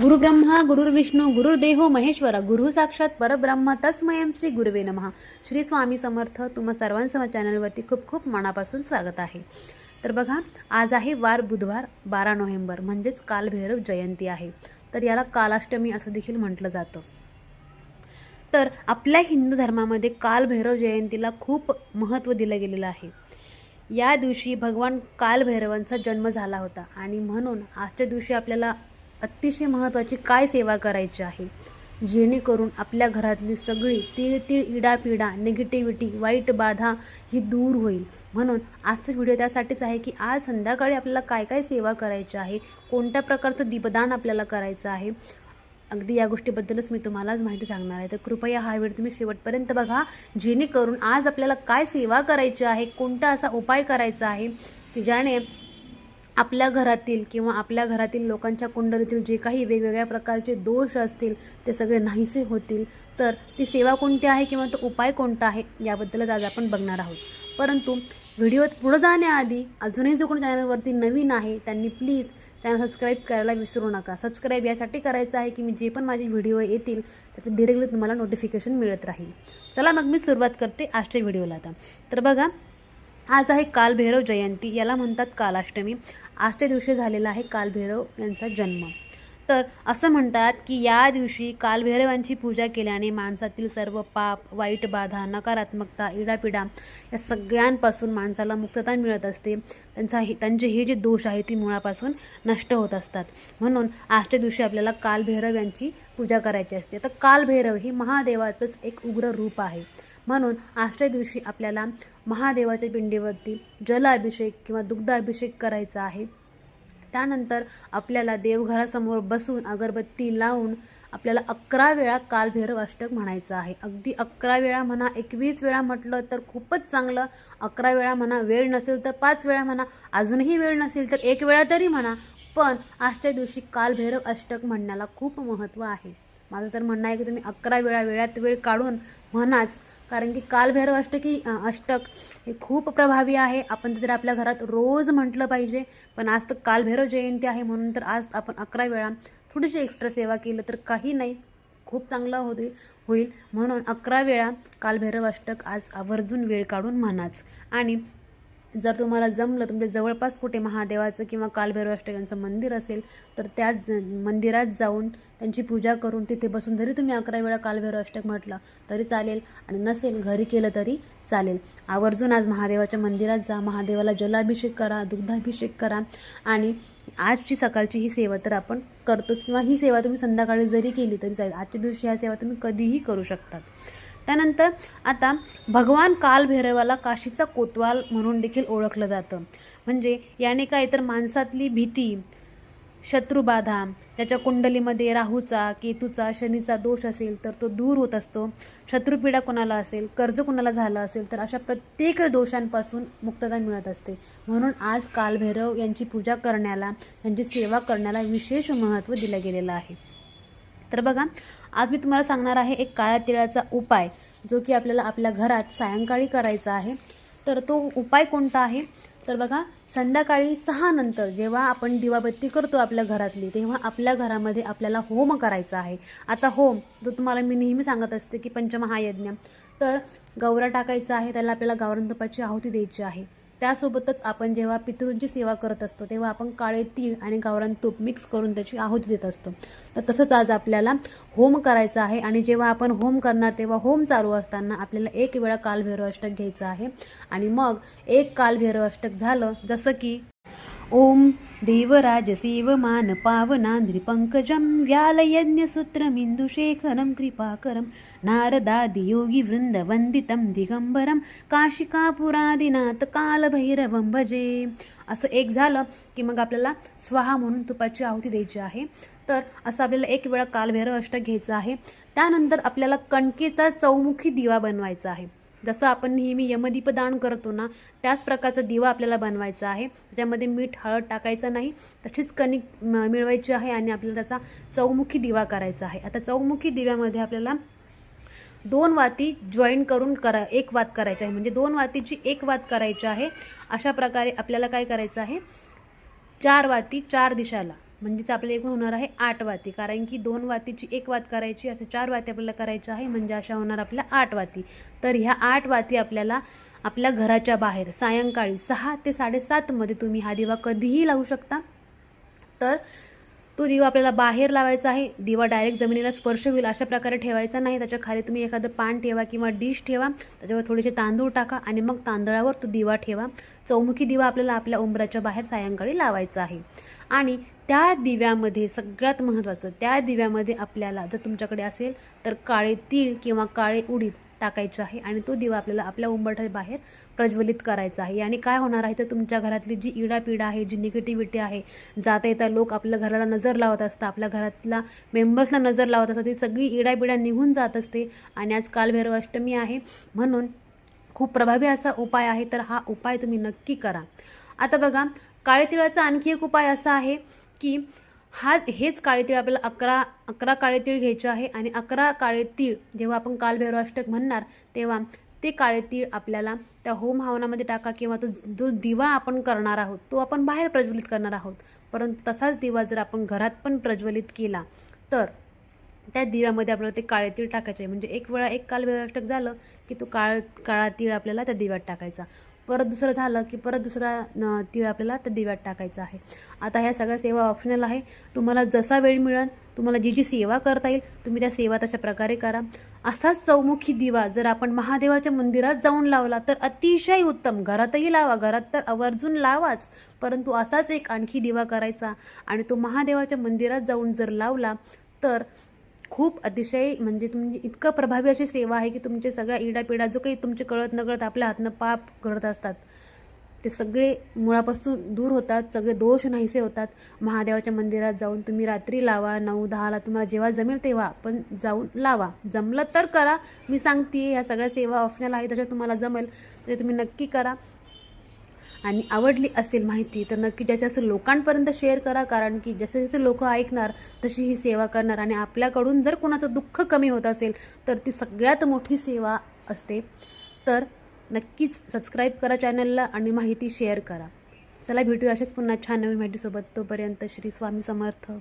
गुरुब्रह्मा गुरुर्विष्णू गुरुर्देहो महेश्वरा गुरु साक्षात परब्रह्म तस्मयम श्री गुरुवे नमः. श्री स्वामी समर्थ तुम्हा सर्वांसम चॅनलवरती खूप खूप मनापासून स्वागत आहे. तर बघा आज आहे वार बुधवार बारा नोव्हेंबर म्हणजेच कालभैरव जयंती आहे. तर याला कालाष्टमी असं देखील म्हटलं जातं. तर आपल्या हिंदू धर्मामध्ये कालभैरव जयंतीला खूप महत्त्व दिलं गेलेलं आहे. या दिवशी भगवान कालभैरवांचा जन्म झाला होता आणि म्हणून आजच्या दिवशी आपल्याला अतिशय महत्त्वाची काय सेवा करायची आहे? जेणेकरून आपल्या घरातली सगळी तीळ तीळ इडापिडा निगेटिव्हिटी वाईट बाधा ही दूर होईल. म्हणून आजचा व्हिडिओ त्यासाठीच आहे की आज संध्याकाळी आपल्याला काय काय सेवा करायची आहे? कोणत्या प्रकारचं दीपदान आपल्याला करायचं आहे? अगदी या गोष्टीबद्दलच मी तुम्हालाच माहिती सांगणार आहे. तर कृपया हा व्हिडिओ तुम्ही शेवटपर्यंत बघा. जेणेकरून आज आपल्याला काय सेवा करायची आहे? कोणता असा उपाय करायचा आहे? की ज्याने आपल्या घरातील किंवा आपल्या घरातील लोकांच्या कुंडलीतील जे काही वेगवेगळ्या प्रकारचे दोष असतील ते सगळे नाहीसे होतील. तर ती सेवा कोणती आहे किंवा तो उपाय कोणता आहे याबद्दलच आज आपण बघणार आहोत. परंतु व्हिडिओत पुढं जाण्याआधी अजूनही जो कोणी चॅनलवरती नवीन आहे त्यांनी प्लीज त्यांना सबस्क्राईब करायला विसरू नका. सबस्क्राईब यासाठी करायचं आहे की मी जे पण माझे व्हिडिओ येतील त्याचं डिरेक्टली तुम्हाला नोटिफिकेशन मिळत राहील. चला मग मी सुरुवात करते आजच्या व्हिडिओला आता. तर बघा आज आहे कालभैरव जयंती याला म्हणतात कालाष्टमी. आजच्या दिवशी झालेला आहे कालभैरव यांचा जन्म. तर असं म्हणतात की या दिवशी कालभैरवांची पूजा केल्याने माणसातील सर्व पाप वाईट बाधा नकारात्मकता इडापिडा या सगळ्यांपासून माणसाला मुक्तता मिळत असते. त्यांचा हे त्यांचे हे जे दोष आहे ती मुळापासून नष्ट होत असतात. म्हणून आजच्या दिवशी आपल्याला कालभैरव यांची पूजा करायची असते. तर कालभैरव हे महादेवाचंच एक उग्र रूप आहे. म्हणून आजच्या दिवशी आपल्याला महादेवाच्या पिंडीवरती जलाभिषेक किंवा दुग्धाभिषेक करायचा आहे. त्यानंतर आपल्याला देवघरासमोर बसून अगरबत्ती लावून आपल्याला अकरा वेळा कालभैरव अष्टक म्हणायचं आहे. अगदी अकरा वेळा म्हणा एकवीस वेळा म्हटलं तर खूपच चांगलं. अकरा वेळा म्हणा वेळ नसेल तर पाच वेळा म्हणा अजूनही वेळ नसेल तर एक वेळा तरी म्हणा. पण आजच्या दिवशी कालभैरव अष्टक म्हणण्याला खूप महत्त्व आहे. माझं तर म्हणणं आहे की तुम्ही अकरा वेळा वेळात वेळ काढून म्हणाच. कारण की कालभैरव अष्टकी अष्टक हे खूप प्रभावी आहे. आपण तर आपल्या घरात रोज म्हटलं पाहिजे पण आज तर कालभैरव जयंती आहे म्हणून तर आज आपण अकरा वेळा थोडीशी एक्स्ट्रा सेवा केलं तर काही नाही खूप चांगलं होईल होईल. म्हणून अकरा वेळा कालभैरव अष्टक आज आवर्जून वेळ काढून म्हणाच. आणि जर तुम्हाला जमलं तुमच्या जवळपास कुठे महादेवाचं किंवा कालभैरवाष्टकांचं मंदिर असेल तर त्या मंदिरात जाऊन त्यांची पूजा करून तिथे बसून जरी तुम्ही अकरा वेळा कालभैरवाष्टक म्हटलं तरी चालेल. आणि नसेल घरी केलं तरी चालेल. आवर्जून आज महादेवाच्या मंदिरात जा महादेवाला जलाभिषेक करा दुग्धाभिषेक करा. आणि आजची सकाळची ही सेवा तर आपण करतोच. किंवा ही सेवा तुम्ही संध्याकाळी जरी केली तरी चालेल. आजच्या दिवशी ह्या सेवा तुम्ही कधीही करू शकतात. त्यानंतर आता भगवान कालभैरवाला काशीचा कोतवाल म्हणून देखील ओळखलं जातं. म्हणजे याने काय तर माणसातली भीती शत्रुबाधा त्याच्या कुंडलीमध्ये राहूचा केतूचा शनीचा दोष असेल तर तो दूर होत असतो. शत्रुपीडा कोणाला असेल कर्ज कोणाला झालं असेल तर अशा प्रत्येक दोषांपासून मुक्तता मिळत असते. म्हणून आज कालभैरव यांची पूजा करण्याला यांची सेवा करण्याला विशेष महत्त्व दिलं गेलेलं आहे. तर बघा आज मी तुम्हाला सांगणार आहे एक काळ्या तिळाचा उपाय जो की आपल्याला आपल्या घरात सायंकाळी करायचा आहे. तर तो उपाय कोणता आहे? तर बघा संध्याकाळी सहा नंतर जेव्हा आपण दिवाबत्ती करतो आपल्या घरातली तेव्हा आपल्या घरामध्ये आपल्याला होम करायचा आहे. आता होम जो तुम्हाला मी नेहमी सांगत असते की पंचमहायज्ञ. तर गौरा टाकायचा आहे त्याला आपल्याला गावरान तुपाची आहुती द्यायची आहे. त्यासोबतच आपण जेव्हा पितृंची सेवा करत असतो तेव्हा आपण काळे तीळ आणि गावरान तूप मिक्स करून त्याची आहुती देत असतो. तर तसंच आज आपल्याला होम करायचा आहे आणि जेव्हा आपण होम करणार तेव्हा होम चालू असताना आपल्याला एक वेळा कालभैरव अष्टक घ्यायचं आहे. आणि मग एक कालभैरव अष्टक झालं जसं की ओम देवराजसेवमान पावनान्द्रिपङ्कजं व्यालयज्ञसूत्रमिन्दुशेखरं कृपाकरं नारदादियोगिवृन्दवन्दितं दिगंबरं काशिकापुरादिनाथ कालभैरवं भजे। असं एक झालं की मग आपल्याला स्वाहा म्हणून तुपाची आहुती द्यायची आहे. तर असं आपल्याला एक वेळा कालभैरव अष्टक घ्यायचं आहे. त्यानंतर आपल्याला कणकेचा चौमुखी दिवा बनवायचा आहे. जसं आपण नेहमी यमदीप दान करतो ना त्याच प्रकारचा दिवा आपल्याला बनवायचा आहे. त्याच्यामध्ये मीठ हळद टाकायचं नाही तशीच कणिक म- मिळवायची आहे आणि आपल्याला त्याचा चौमुखी दिवा करायचा आहे. आता चौमुखी दिव्यामध्ये आपल्याला दोन वाती जॉईन करून करा एक वात करायची आहे. म्हणजे दोन वातीची एक वात करायची आहे. अशा प्रकारे आपल्याला काय करायचं आहे? चार वाती चार दिशाला. म्हणजेच आपले एकूण होणार आहे आठ वाती. कारण की दोन वातीची एक वात करायची असे चार वाती आपल्याला करायच्या आहे म्हणजे अशा होणार आपल्या आठ वाती. तर ह्या आठ वाती आपल्याला आपल्या घराच्या बाहेर सायंकाळी सहा ते साडेसातमध्ये तुम्ही हा दिवा कधीही लावू शकता. तर तो दिवा आपल्याला बाहेर लावायचा आहे. दिवा डायरेक्ट जमिनीला स्पर्श होईल अशा प्रकारे ठेवायचा नाही. त्याच्याखाली तुम्ही एखादं पान ठेवा किंवा डिश ठेवा. त्याच्यावर थोडेसे तांदूळ टाका आणि मग तांदळावर तो दिवा ठेवा. चौमुखी दिवा आपल्याला आपल्या उंबराच्या बाहेर सायंकाळी लावायचा आहे. आणि त्या दिव्यामध्ये सगळ्यात महत्त्वाचं त्या दिव्यामध्ये आपल्याला जर तुमच्याकडे असेल तर काळे तीळ किंवा काळे उडीद टाकायची आहे आणि तो दिवा आपल्याला आपल्या उंबरठ्याबाहेर प्रज्वलित करायचा आहे. आणि काय होणार आहे? तर तुमच्या घरातली जी इडापिडा आहे जी निगेटिव्हिटी आहे जाता येता लोक आपल्या घराला नजर लावत असतात. आपल्या घरातल्या मेंबर्सला नजर लावत असतात. ती सगळी इडापिडा निघून जात असते आणि आज कालभैरव अष्टमी आहे. म्हणून खूप प्रभावी असा उपाय आहे. तर हा उपाय तुम्ही नक्की करा. आता बघा काळे तिळाचा आणखी एक उपाय असा आहे की हा हेच काळे तीळ आपल्याला अकरा अकरा काळे तीळ घ्यायचे आहे आणि अकरा काळे तीळ जेव्हा आपण कालभैरवाष्टक म्हणणार तेव्हा ते काळे तीळ आपल्याला त्या होम हवनामध्ये टाका किंवा तो जो दिवा आपण करणार आहोत तो आपण बाहेर प्रज्वलित करणार आहोत. परंतु तसाच दिवा जर आपण घरात पण प्रज्वलित केला तर त्या दिव्यामध्ये आपल्याला ते काळे तीळ टाकायचे म्हणजे एक वेळा एक कालभैरवाष्टक झालं की तो काळ काळा तीळ आपल्याला त्या दिव्यात टाकायचा. परत दुसरं झालं की परत दुसरा तीळ आपल्याला त्या दिव्यात टाकायचा आहे. आता ह्या सगळ्या सेवा ऑप्शनल आहे. तुम्हाला जसा वेळ मिळेल तुम्हाला जी जी सेवा करता येईल तुम्ही त्या सेवा तशा प्रकारे करा. असाच चौमुखी दिवा जर आपण महादेवाच्या मंदिरात जाऊन लावला तर अतिशय उत्तम. घरातही लावा घरात तर आवर्जून लावाच. परंतु असाच एक आणखी दिवा करायचा आणि तो महादेवाच्या मंदिरात जाऊन जर लावला तर खूप अतिशय म्हणजे तुमची इतकं प्रभावी अशी सेवा आहे की तुमचे सगळ्या इडापिडा जो काही तुमचे कळत नकळत आपल्या हातनं पाप करत असतात ते सगळे मुळापासून दूर होतात सगळे दोष नाहीसे होतात. महादेवाच्या मंदिरात जाऊन तुम्ही रात्री लावा नऊ दहाला तुम्हाला जेव्हा जमेल तेव्हा पण जाऊन लावा. जमलं तर करा. मी सांगते ह्या सगळ्या सेवा ऑप्शनल आहे तशा तुम्हाला जमेल ते तुम्ही नक्की करा. आणि आवडली असेल माहिती तर नक्की जास्त लोकांपर्यंत शेअर करा. कारण की जसे जसे लोक ऐकणार तशी ही सेवा करणार. आणि आपल्याकडून जर कोणाचं दुःख कमी होत असेल तर ती सगळ्यात मोठी सेवा असते. तर नक्कीच सबस्क्राईब करा चॅनलला आणि माहिती शेअर करा. चला भेटूया असेच पुन्हा छान नवीन माहितीसोबत. तोपर्यंत श्री स्वामी समर्थ.